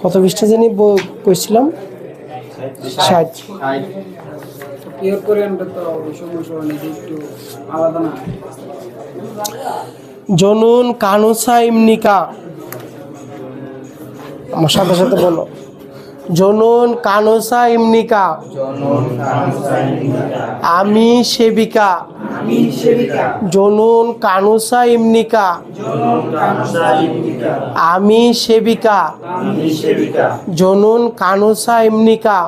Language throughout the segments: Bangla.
কত পৃষ্ঠা জানি কইছিলাম? ষাট। জনুন কানুসা ইমনিকা। আমার সাথে সাথে বলো। জনুন কানুসা ইমনিকা। আমি সেবিকা। জনুন কানুসা ইমনিকা। আমি সেবিকা। জনুন কানুসা ইমনিকা।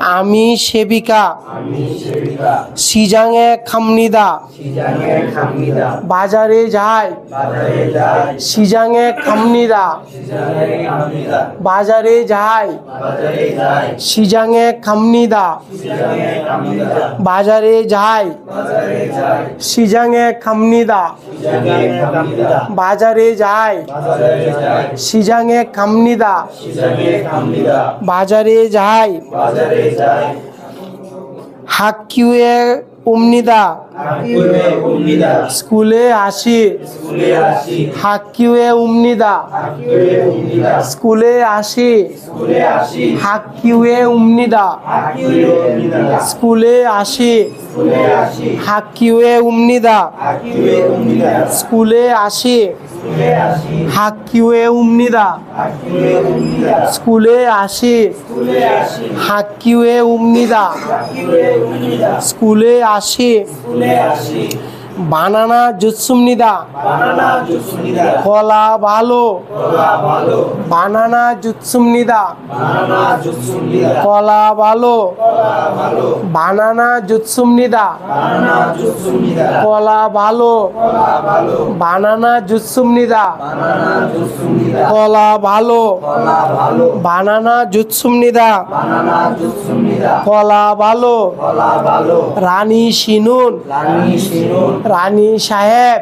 আমি সেবিকা। সিজাঙে খামনিদা। বাজারে যায়। সিজাঙে খামনিদা। বাজারে যায় বাজারে যায় সিজাঙে খামনিদা। সিজাঙে খামিদা বাজারে যায় বাজারে যায় সিজাঙে খামনিদা। সিজাঙে খামিদা বাজারে যায় বাজারে যায় সিজাঙে খামনিদা। সিজাঙে খামিদা বাজারে যায় বাজারে যায় হাক্কিউয়ে উমনিদা। স্কুলে আসি। হাকিউয়ে উমনিদা। স্কুলে আসি। হাকিউয়ে উমনিদা। স্কুলে আসি। হাকিউয়ে উমনিদা। স্কুলে আসি। হাক্কিউয়ে উমনিদা স্কুলে আসি। হাকিউয়ে উমনিদা স্কুলে আসি। বানানা জুৎসুমনিদা কলা ভালো বানানা জুৎসুমনিদা কলা ভালো বানানা জুৎসুমনিদা কলা ভালো বানানা জুৎসুমনিদা কলা ভালো বানানা জুৎসুমনিদা কলা ভালো রানী সিনুন রানী শিনুন রানী সাহেব।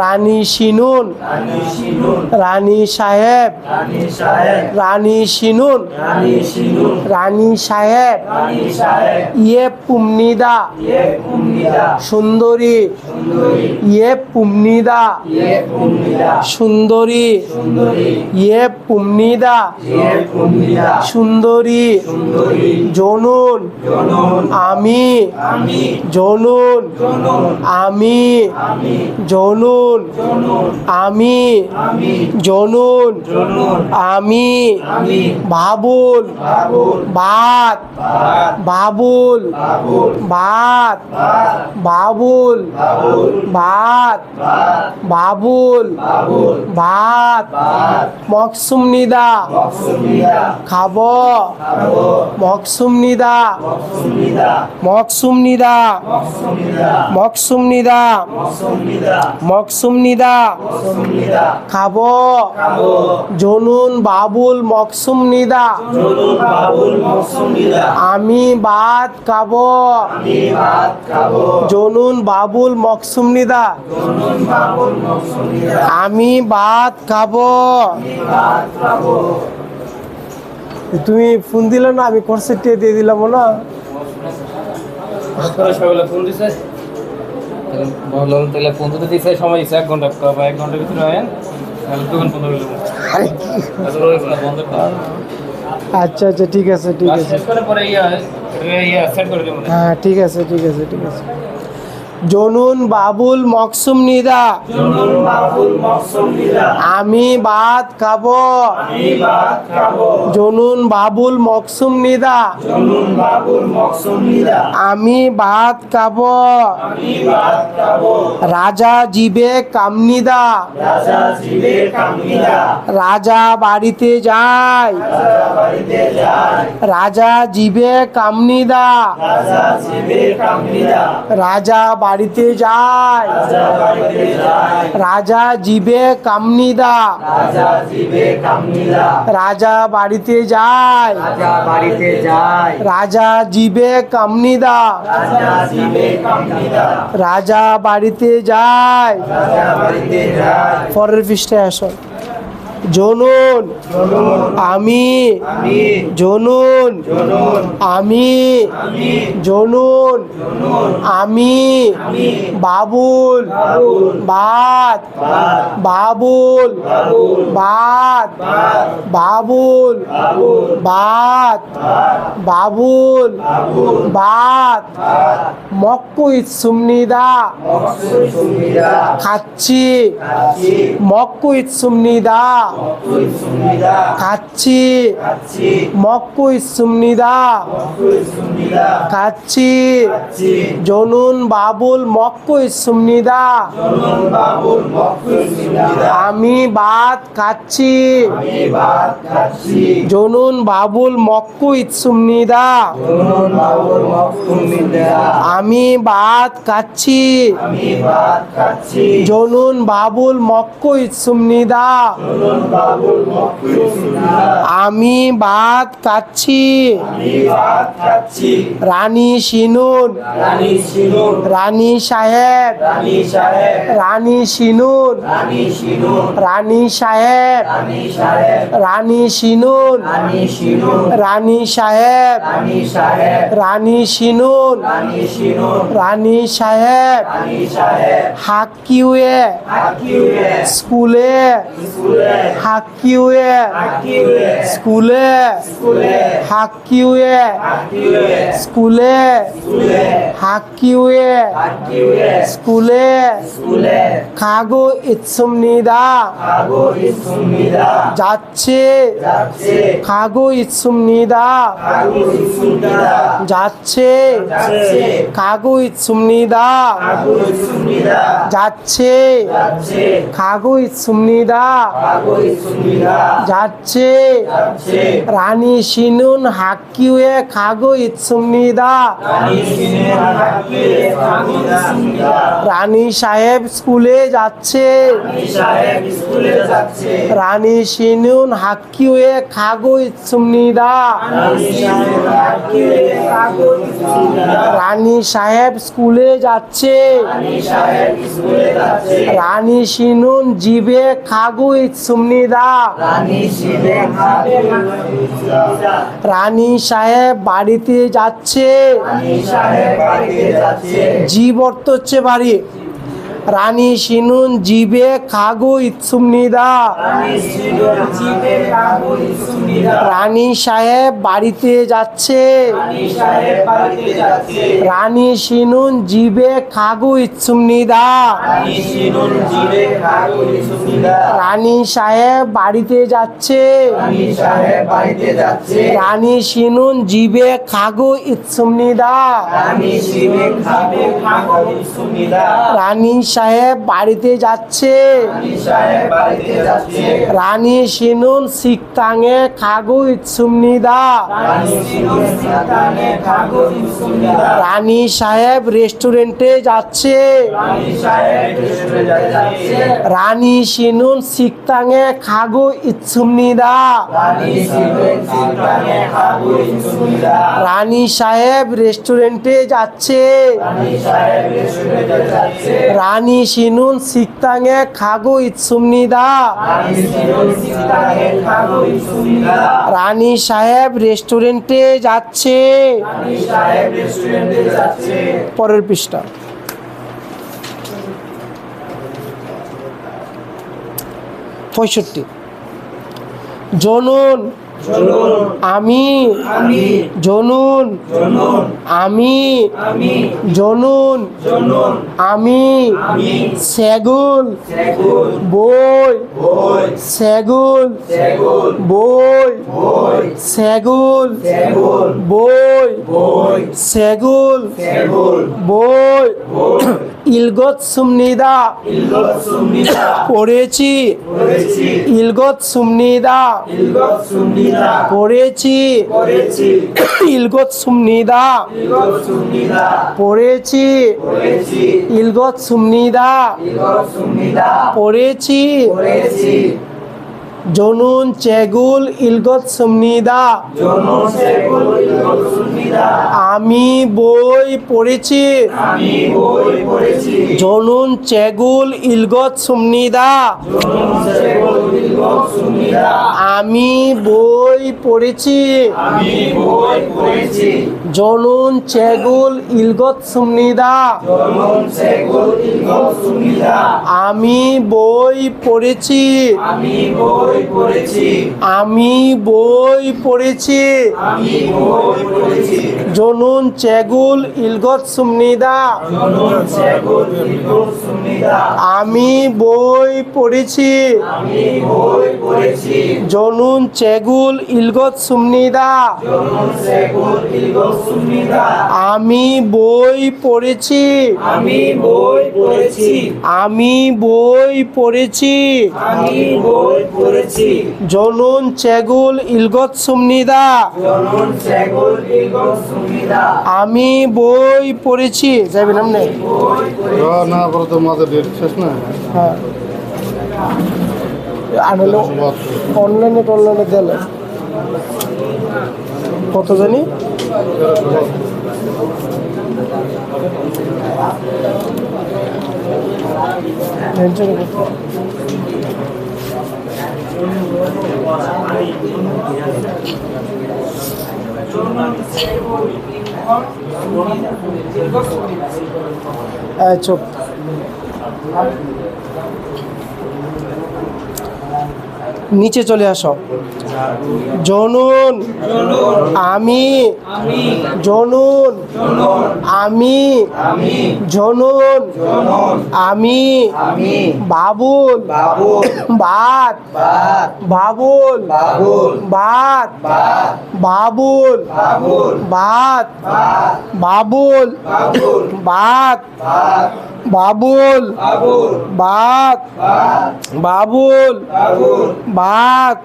রানী সিনুন রানী সাহেব। রানী সিনুন রানী সাহেব। ইয়ে পুমনিদা। ইয়ে সুন্দরী। ইয়ে পুমনিদা। ইয়ে সুন্দরী। ইয়ে পুমনিদা। ইয়ে সুন্দরী। জনুন। আমি। জনন। আমি আমি জনুন জনন আমি আমি জনুন জনন আমি আমি বাবুল বাবুল ভাত ভাত বাবুল বাবুল ভাত ভাত বাবুল বাবুল ভাত ভাত বাবুল বাবুল ভাত ভাত মকসুম নিদা সুমিদা খাব খাব মকসুম নিদা মকসুম নিদা। মকসুম নিদা। খাব। খাব। জনুন বাবুল মকসুম নিদা। আমি ভাত খাব। খাব। জনুন বাবুল মকসুম নিদা। আমি ভাত খাব। খাব। তুমি ফোন দিলে না আমি কনসেপ্টে দিয়ে দিলাম না। বললাম তাহলে ফোন দিচ্ছে সময় দিচ্ছে এক ঘণ্টা বা এক ঘণ্টার ভিতরে আয়েন আচ্ছা আচ্ছা ঠিক আছে ঠিক আছে। ইয়া ইয়া হ্যাঁ ঠিক আছে ঠিক আছে ঠিক আছে। জনুন বাবুল মকসুম নিদা। আমি ভাত খাব। জনুন বাবুল মকসুম নিদা। আমি ভাত খাব। রাজা জিবে কামনিদা রাজা বাড়িতে যায়। রাজা জিবে কামনিদা রাজা বাড়িতে যায়। রাজা বাড়িতে যায়। রাজা জিবে কামনিদা। রাজা জিবে কামিদা রাজা বাড়িতে যায়। রাজা বাড়িতে যায়। রাজা জিবে কামনিদা। রাজা জিবে কামিদা রাজা বাড়িতে যায়। রাজা বাড়িতে যায়। পরের পৃষ্ঠে আসো। জনুন। আমি। জনুন। আমি। জনুন। আমি। বাবুল। বাদ। বাবুল। বাদ। বাবুল। বাদ। বাবুল। বাদ। মক্কু ইসুমনিদা মকসুদ খাচ্ছি। কাছি মক্কু ইসুমনিদা মকসুদ সুমিদা খাচ্ছি কাছি মক্কু ইসুমনিদা মকসুদ খাচ্ছি জনুন বাবুল মক্কু ইসুমনিদা জনন বাবুল মকসুদ সুমিদা আমি বাদ খাচ্ছি কাছি জনুন বাবুল মক্কু ইসুমনিদা জনন বাবুল মকসুদ সুমিদা আমি বাদ খাচ্ছি কাছি জনুন বাবুল মক্কু ইসুমনিদা আমি বাদ খাচ্ছি। রানী সিনুন। রানী সাহেব। রানী সিনুন। রানী সাহেব। রানী সিনুন। রানী সাহেব। রানী সিনুন। রানী সাহেব। হাকিউয়ে। স্কুলে। হাকিউয়ে স্কুলে। হাকিউয়ে। স্কুলে। হাকিউয়ে। স্কুলে। খাগো ইৎসুমনিদা। যাচ্ছে। খাগো ইৎসুমনিদা। যাচ্ছে। খাগো ইৎসুমনিদা। যাচ্ছে। খাগো ইৎসুমনিদা। যাচ্ছে। রানী সিনুন খাগো ইৎসুমনিদা রানী শিনুন ইসুমিদা রানী সাহেব স্কুলে যাচ্ছে। রানী সাহেব স্কুলে যাচ্ছে রানী সিনুন হাকিউয়ে খাগো ইৎসুমনিদা রানী সাহেব স্কুলে যাচ্ছে। রানী সিনুন জিবে খাগু ইৎসুমনিদা রানী সাহেব বাড়িতে যাচ্ছে। জীব অর্থ হচ্ছে বাড়ি। রানী সিনুন জিবে খাগু ইৎসুমনিদা। রানী সাহেব বাড়িতে যাচ্ছে। রানী সিনুন জিবে খাগু ইৎসুমনিদা। রানী শিনুন ইসুমিদা রানী সাহেব বাড়িতে যাচ্ছে। রানী সাহেব বাড়িতে যাচ্ছে রানী সিনুন জিবে খাগু ইৎসুমনিদা। রানী সাহেব বাড়িতে যাচ্ছে। রানী সিনুন সিকতাঙে খাগু ইৎসুমনিদা রানী সাহেব রেস্টুরেন্টে যাচ্ছে। রানী সিনুন সিকতাঙে খাগু ইৎসুমনিদা রানী সাহেব রেস্টুরেন্টে যাচ্ছে। রানী সাহেব শিনুন সিকতাঙে খাগু ইৎসুমনিদা রানী সাহেব রেস্টুরেন্টে যাচ্ছে। পরের পৃষ্ঠা। পঁয়ষট্টি। জনুন আমি জনুন আমি জনুন আমি আমি বই সেগুল বই বই সেগুল সেগুল বই বই সুমনিদা পড়েছি। ইলগত বই সেগুল ইলগত সুমনিদা। পড়েছি। ইলগত সুমনিদা। পড়েছি জনুন চেগুল ইলগত সুমনিদা। আমি বই পড়েছি। আমি বই পড়েছি। জনুন চেগুল ইলগত সুমনিদা। আমি বই পড়েছি। জনুন চেগুল ইলগত সুমনিদা। আমি বই পড়েছি। আমি বই পড়েছি। আমি বই পড়েছি। আমি বই পড়েছি। জনুন চেগুল ইলগত সুমনিদা জনন সেগুল ইলগত সুমিদা আমি বই পড়েছি। আমি বই পড়েছি। জনুন চেগুল ইলগত সুমনিদা জনন সেগুল ইলগত সুমিদা আমি বই পড়েছি। আমি বই পড়েছি। আমি বই পড়েছি। আমি বই পড়েছি। জনুন চেগুল ইলগত সুমনিদা। জনন সেগুল ইলগত সুমিদা আমি বই পড়েছি। যাবেন আপনি না করে তো মাঝে ডেট শেষ না। হ্যাঁ। আনলো অনলাইনে অনলাইনে দিলে কত জানি? টেনশন কত? এই চুপ নিচে চলে আসো। জনুন, আমি জনুন আমি জনুন, আমি, বাবুল বাত বাবুল বাত বাবুল বাত বাবুল বাত বাবুল। বাত বাবুল। বাত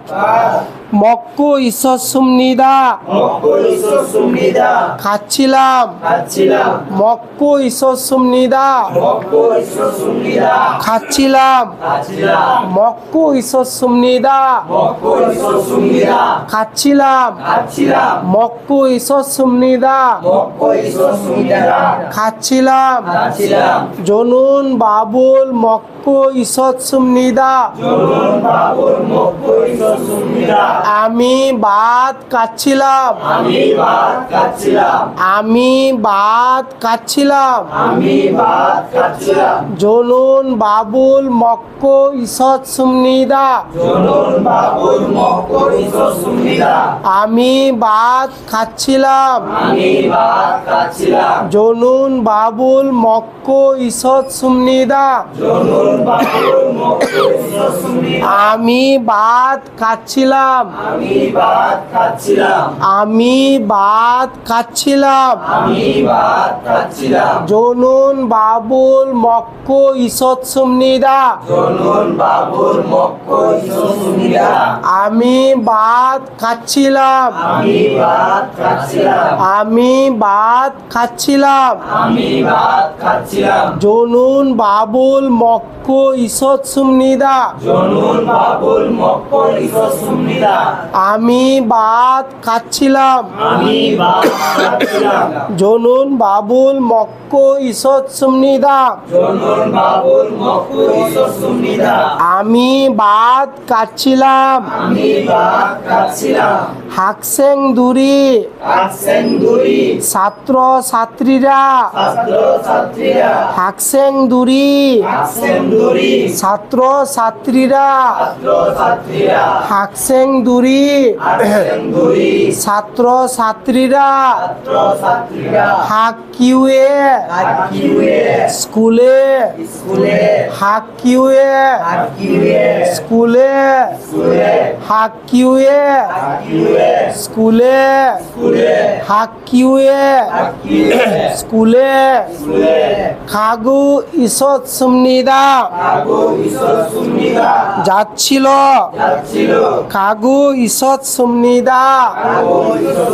먹고 있었습니다. 먹고 있었습니다. 같이람. 같이람. 먹고 있었습니다. 먹고 있었습니다. 같이람. 같이람. 먹고 있었습니다. 먹고 있었습니다. 같이람. 같이람. 먹고 있었습니다. 먹고 있었습니다. 같이람. 같이람. 저는 밥을 먹고 있었습니다. 저는 밥을 먹고 있었습니다. আমি বাত কাচ্ছিলাম। আমি ভাত খাচ্ছিলাম আমি বাত কাচ্ছিলাম। আমি ভাত খাচ্ছিলাম জনুন বাবুল মক্কু ঈশ্বর সুমনিদা জনন বাবুর সুমিদা আমি বাত খাচ্ছিলাম আমি ভাত খাচ্ছিলাম জনুন বাবুল মক্কু ঈশ্বর সুমনিদা জনন বাবুর সুমিদা আমি বাত খাচ্ছিলাম আমি ভাত খাচ্ছিলাম। আমি বাত খাচ্ছিলাম। আমি ভাত খাচ্ছিলাম। জনুন বাবুল মক্কু ঈশ্বর সুমনিদা জনন বাবুর সুমিদা আমি বাত খাচ্ছিলাম। আমি ভাত খাচ্ছিলাম। আমি বাত খাচ্ছিলাম। আমি ভাত খাচ্ছিলাম। জনুন বাবুল মক্কু ঈশ্বর সুমনিদা জনন সুমিদা আমি বাত খাচ্ছিলাম আমি ভাত খাচ্ছিলাম জনুন বাবুল মক্কু ঈশ্বর সুমনিদা আমি ভাত খাচ্ছিলাম হাকসেং দূরি। ছাত্র ছাত্রীরা। ছাত্র ছাত্রীরা। হাকসেং দূরি ছাত্র ছাত্রীরা। ছাত্র ছাত্রীরা। হাকসেং দূরি আসেন দুই ছাত্র ছাত্রীরা ছাত্র ছাত্রীরা হাক কিউয়ে। স্কুলে। স্কুলে। হাক কিউয়ে হাকিউয়ে স্কুলে স্কুলে হাক কিউয়ে হাকিউয়ে স্কুলে স্কুলে হাক কিউয়ে হাকিউয়ে স্কুলে স্কুলে খাগু ঈশ্বর সুমনিদা আগো ঈশ্বর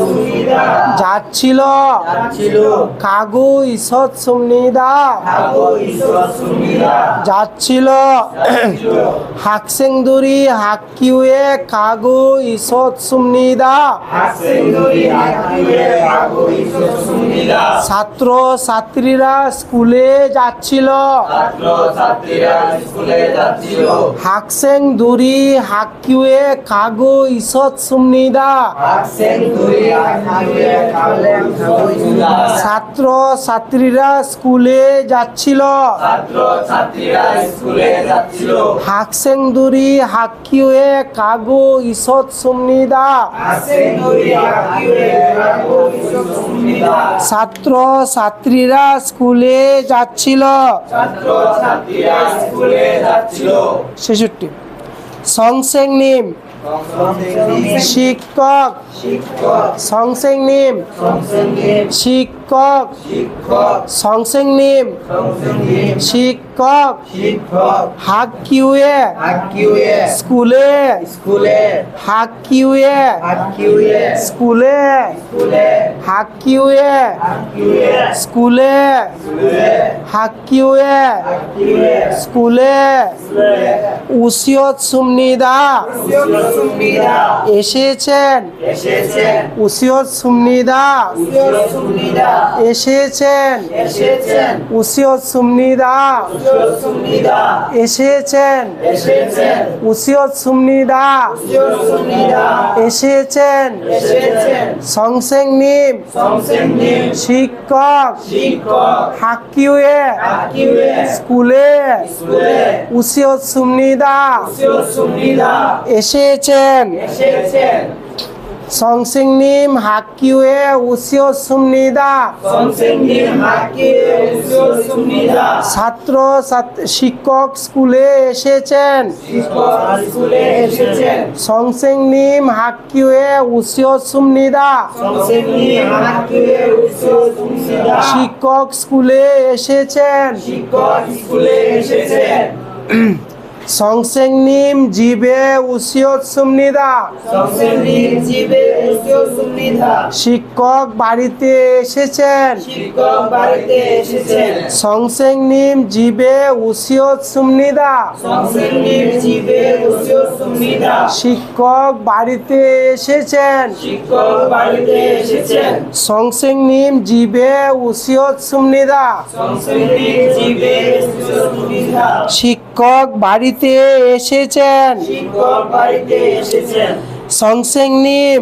সুমিদা যাচ্ছিল যাচ্ছিল কাগু ঈশ্বর সুমনিদা আগো ঈশ্বর সুমিদা যাচ্ছিল যাচ্ছিল কাগু ঈষৎ সুমনিদা কাগো ঈশ্বর সুমিরা যাচ্ছিল হাকসেংদুরি হাক্কিউয়ে কাগু ঈষৎ সুমনিদা হাসেন্দরি হাকিয়ে কাগো ঈশ্বর সুমিরা ছাত্র ছাত্রীরা স্কুলে যাচ্ছিল ছাত্র ছাত্রীরা স্কুলে যাচ্ছিল হাকসেং দুরি হাক্কিউয়ে কাগু ঈষৎ সুমনিদা হাসেন্দরি হাকিয়ে কাগো ঈশ্বর ছাত্র ছাত্রীরা স্কুলে যাচ্ছিল ছাত্র ছাত্রীরা স্কুলে যাচ্ছিল হাকসেং দুরি হাক্কিউয়ে কাগু ঈষৎ সুমনিদা হাসেন্দরি হাকিয়ে কাগো ঈশ্বর সুমিরা ছাত্র ছাত্রীরা স্কুলে যাচ্ছিল ছাত্র ছাত্রীরা স্কুলে যাচ্ছিল। ছেষট্টি। সংসেং নিম। শিক্ষক। সংসেং নিম। শিক্ষক শিক্ষক। সংসেং নিম সংসঙ্গে শিক্ষক। হাক্কিউয়ে হাকিয়ে স্কুলে। স্কুলে। হাক্কিউয়ে হাকিয়ে স্কুলে। হাক্কিউয়ে হাকিয়ে স্কুলে। হাক কিউয়ে স্কুলে। উসিয়ত সুমনিদা। এসেছেন। উসিয়ত সুমনিদা। এসেছেন। এসেছেন। উসিয়ত সুমনিদা। এসেছেন। এসেছেন। উসিয়ত সুমনিদা। সুমিরা এসেছেন। এসেছেন। সংসেং নিম সংসঙ্গে শিক্ষক শিক্ষক হাক্কিউয়ে হাকিয়ে স্কুলে স্কুলে উসিয়ত সুমনিদা সুমিরা এসেছেন এসেছেন সংসিং নিম হাক্কিউয়ে উসিয়ত সুমনিদা সংসঙ্গে হাকিয়ে সুমিরা ছাত্র শিক্ষক স্কুলে এসেছেন শিক্ষক স্কুলে এসেছেন সংসেং নিম হাক্কিউয়ে উসিয়ত সুমনিদা সংসঙ্গে শিক্ষক স্কুলে এসেছেন শিক্ষক স্কুলে এসেছেন সংসেং নিম জীবে উসিয়ত সুমনিদা। শিক্ষক বাড়িতে এসেছেন। শিক্ষক বাড়িতে এসেছেন। সংসেং নিম জীবে উসিয়ত সুমনিদা। জীবে শিক্ষক বাড়িতে এসেছেন। শিক্ষক বাড়িতে এসেছেন। সংসেং নিম জীবে উসিয়ত সুমনিদা। জীবে শিক্ষক বাড়িতে বাড়িতে এসেছেন। সংসেং নিম।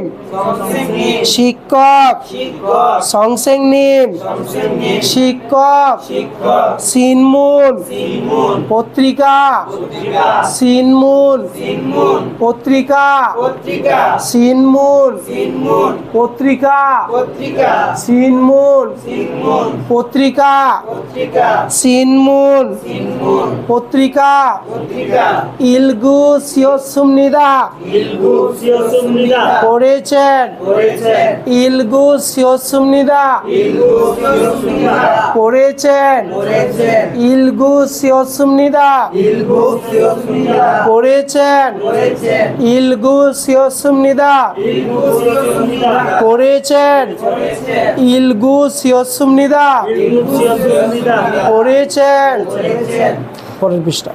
শিক্ষক। শিক্ষক। সংসেং নিম সংসঙ্গে শিক্ষক। সিনমুন পত্রিকা। সিনমুন পত্রিকা। সিনমুন পত্রিকা। সিনমুন পত্রিকা। সিনমুন পত্রিকা। ইলগু সিয়সুমনিদা পড়েছেন করেছেন? ইলগু সিয়সুমিদা পড়েছেন করেছেন। ইলগু সিয়সুমিদা পড়েছেন করেছেন। ইলগু সিয়সুমিদা পড়েছেন করেছেন। ইলগু সিয়সুমিদা পড়েছেন করেছেন। পরের পৃষ্ঠা।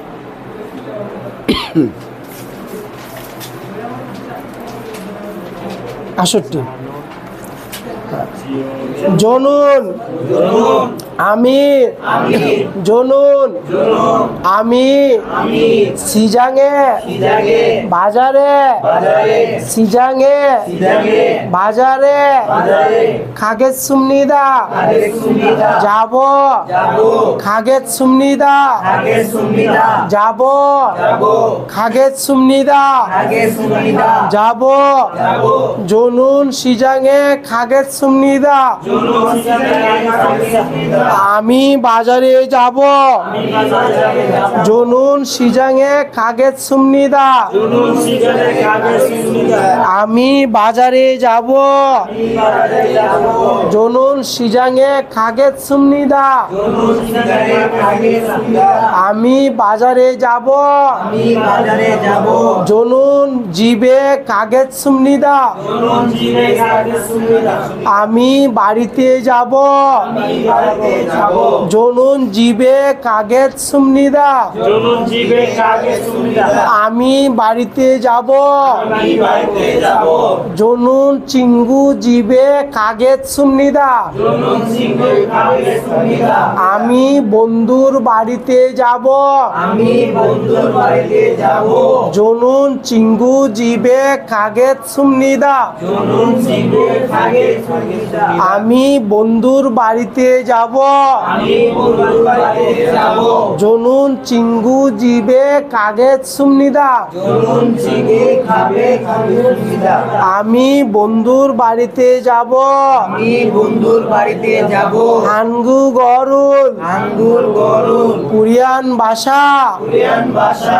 আষট্টি। জনুন। আমি আমি জনুন। জনম আমি আমি সিজাঙে সিজাগে বাজারে বাজারে সিজাঙে সিজাগে বাজারে বাজারে খাগের সুমনিদা আগে সুমিদা যাব যাব খাগের সুমনিদা আগে সুমিদা যাব যাব খাগের সুমনিদা আগে সুমিদা যাব যাব জনুন সিজাঙে খাগের সুমনিদা সুমিদা আমি বাজারে যাব। জনুন সিজাঙে কাগজ সুমনিদা আমি বাজারে যাব। জনুন সিজাঙে কাগজ সুমনিদা আমি বাজারে যাব। জনুন জিবে কাগজ সুমনিদা আমি আমি বাড়িতে যাব। জনুন জিবে কাগজ সুমনিদা। আমি বাড়িতে যাব। জনুন চিঙ্গু জিবে কাগজ সুমনিদা। আমি বন্ধুর বাড়িতে যাব। জনুন চিঙ্গু জিবে কাগজ সুমনিদা। সুবিধা আমি বন্ধুর বাড়িতে যাব। জনুন চিঙ্গু জিবে কাগজ সুমনিদা। আমি বন্ধুর বাড়িতে যাব। বন্ধুর বাড়িতে যাব। হানগু গরুল। আঙ্গুর গরুল। কোরিয়ান ভাষা কোরিয়ান ভাষা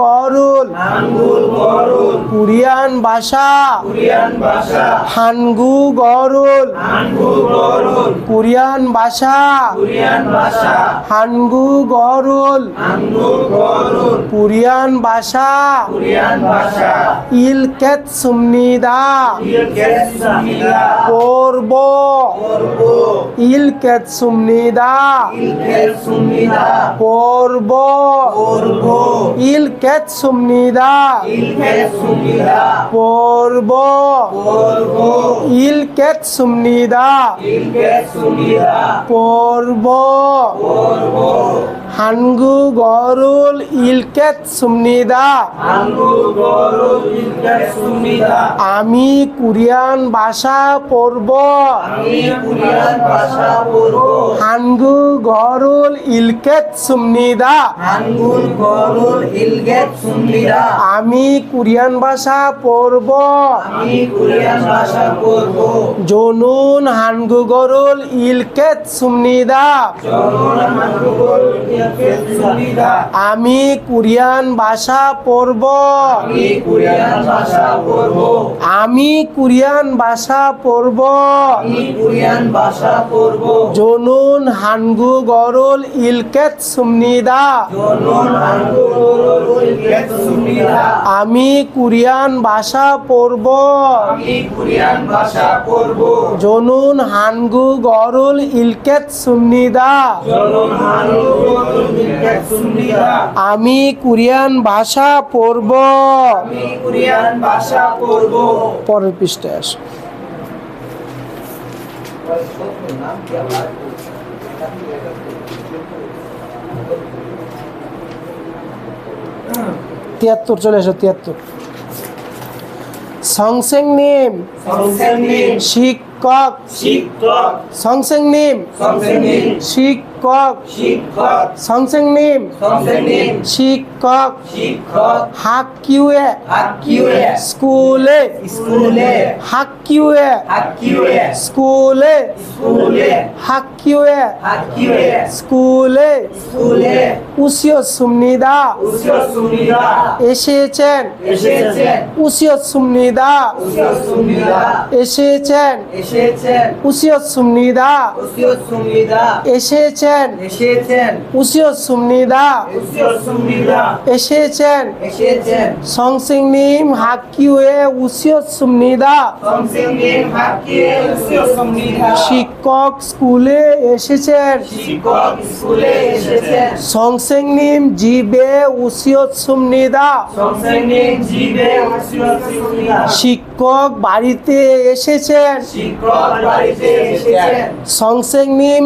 গরুল। আঙ্গুর গরুল। কোরিয়ান ভাষা কোরিয়ান ভাষা হানগু গরুল। আঙ্গুর গরুল কোরিয়ান ভাষা কোরিয়ান ভাষা হানগু গরুল। আঙ্গুর গরুল। কোরিয়ান ভাষা কোরিয়ান ভাষা ইলকেত সুমনিদা। ইলকের সুবিধা পর্ব করব। ইলকেত সুমনিদা। ইলকের সুবিধা পর্ব করব। ইলকেত সুমনিদা। ইলকের সুবিধা পর্ব করব। ইলকেত সুমনিদা হানগু গরুল ইলকেত সুমনিদা। আমি কোরিয়ান ভাষা পড়ব। হানগু গরুল ইলকেত সুমনিদা। আমি কোরিয়ান ভাষা পড়ব। জনুন হানগু গরুল ইলকেত সুমনিদা। আমি কোরিয়ান ভাষা পড়ব। আমি কোরিয়ান ভাষা পড়ব। আমি কোরিয়ান ভাষা পড়ব। আমি কোরিয়ান ভাষা পড়ব। জনুন হানগু গরুল ইলকেত সুমনিদা। হানগু আমি কোরিয়ান ভাষা পড়ব। আমি কোরিয়ান ভাষা পড়ব। জনুন হানগু গরুল ইলকেত সুমনিদা চরণ আঙ্গুর ইলকের সুবিধা আমি কোরিয়ান ভাষা পড়ব। আমি কোরিয়ান ভাষা পড়ব। পরের পৃষ্ঠায় আস। তিয়াত্তর চলে এসো তিয়াত্তর। সংসেং নিম। শিক্ষক। শিক্ষক। সংসেং নিম। সংসেনিন শিক্ষক। শিক্ষক। সংসেং নিম। সংসেনিন শিক্ষক। শিক্ষক। হাকিউয়ে হাকিউয়ে স্কুলে। স্কুলে। হাকিউয়ে হাকিউয়ে স্কুলে। স্কুলে। হাকিউয়ে হাকিউয়ে স্কুলে। স্কুলে। উসিয় সুমনিদা। উচ্চ সুবিধা এসেছেন। এসেছেন। উসিয় সুমনিদা। উচ্চ সুবিধা এসেছেন। এসেছেন। উসিয় সুমনিদা। উচ্চ সুবিধা এসেছেন। এসেছেন। উসিয় সুমনিদা উচ্চ সুবিধা এসেছেন। এসেছেন। সংসিং নিম হাকিউয়ে উসিয় সুমনিদা শিক্ষক স্কুলে এসেছেন। শিক্ষক স্কুলে এসেছেন। সংসেং নিম জিবে উসিয় সুমনিদা সংসেনিন জীবে উচ্চ সুবিধা শিক্ষক বাড়িতে এসেছেন। শিক্ষক বাড়িতে এসেছেন। সংসেং নিম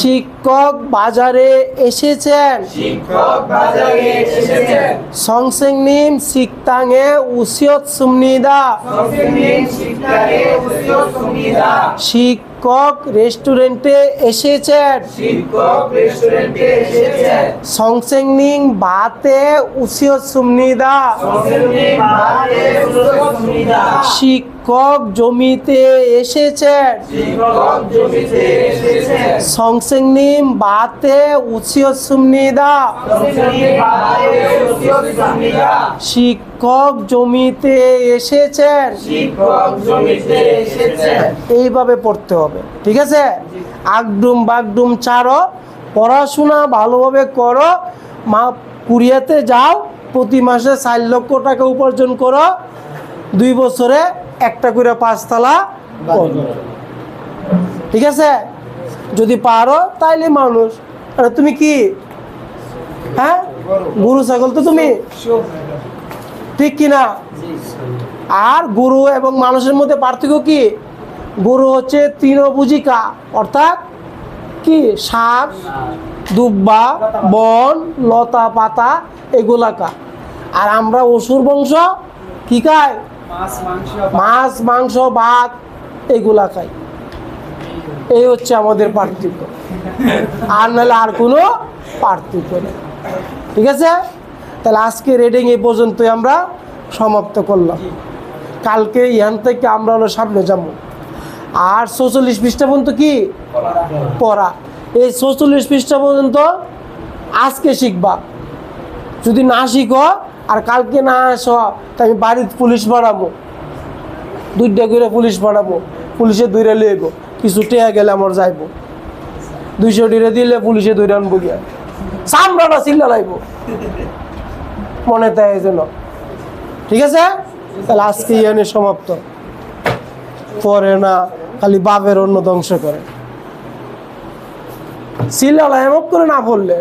শিক্ষক বাজারে এসেছেন শিক্ষক বাজারে এসেছেন। সংসেং নিম শিক্তাঙে উসিয়ত সুমনিদা সংসেনিন শিক্ষারে উচ্চ সুবিধা শিক্ষক শিক্ষক রেস্টুরেন্টে এসেছেন। শিক্ষক রেস্টুরেন্টে এসেছেন। সংসেংনিং বাতে উসিও সুমনিদা। সঙ্গে বাড়ে সুবিধা শিক্ষক জমিতে এসেছেন। শিক্ষক জমিতে এসেছেন। সংসেংনিম বাতে উসিও সুমনিদা। সঙ্গে বাড়ে সুবিধা শিক্ষক জমিতে এসেছেন। শিক্ষক জমিতে এসেছেন। এইভাবে পড়তে হবে ঠিক আছে? আগডুম বাগডুম ছাড়ো পড়াশোনা ভালোভাবে করো মা কুরিয়াতে যাও প্রতি মাসে চার লক্ষ টাকা উপার্জন করো দুই বছরে একটা করে পাঁচতলা ঠিক আছে? যদি পারো তাইলে মানুষ আরে তুমি কি? হ্যাঁ? গরু ছাগল তো তুমি? ঠিক কিনা? আর গরু এবং মানুষের মধ্যে পার্থক্য কি? গরু হচ্ছে তৃণভুজিকা অর্থাৎ কি? শাক দুব্বা বন লতা পাতা এগুলা খা আর আমরা অসুর বংশ কি খাই? মাছ মাংস মাছ মাংস ভাত এগুলা খাই। এই হচ্ছে আমাদের পার্থক্য। আর নাহলে আর কোনো পার্থক্য নেই। ঠিক আছে? তাহলে আজকে রেডিং এই পর্যন্তই আমরা সমাপ্ত করলাম। কালকে ইহান থেকে আমরা হলো সামনে যাব। আর চৌচল্লিশ পৃষ্ঠা পর্যন্ত কি? পড়া। এই চৌচল্লিশ পৃষ্ঠা পর্যন্ত আজকে শিখবা। যদি না শিখো আর কালকে না আসো তা আমি বাড়িতে পুলিশ বাড়াবো দুইটা করে পুলিশ বাড়াবো পুলিশে দূরে লিয়েব কিছু টেয়া গেলে আমার যাইব। দুইশো ডিরে দিলে পুলিশে দূরে আনব গিয়া। সামরাটা চিল্লা লাইব মনে দেয় এই জন্য। ঠিক আছে? তাহলে আজকে এনে সমাপ্ত। পরে না, খালি বাপের অন্য ধ্বংস করে। সিল্লা এমক করে না পড়লে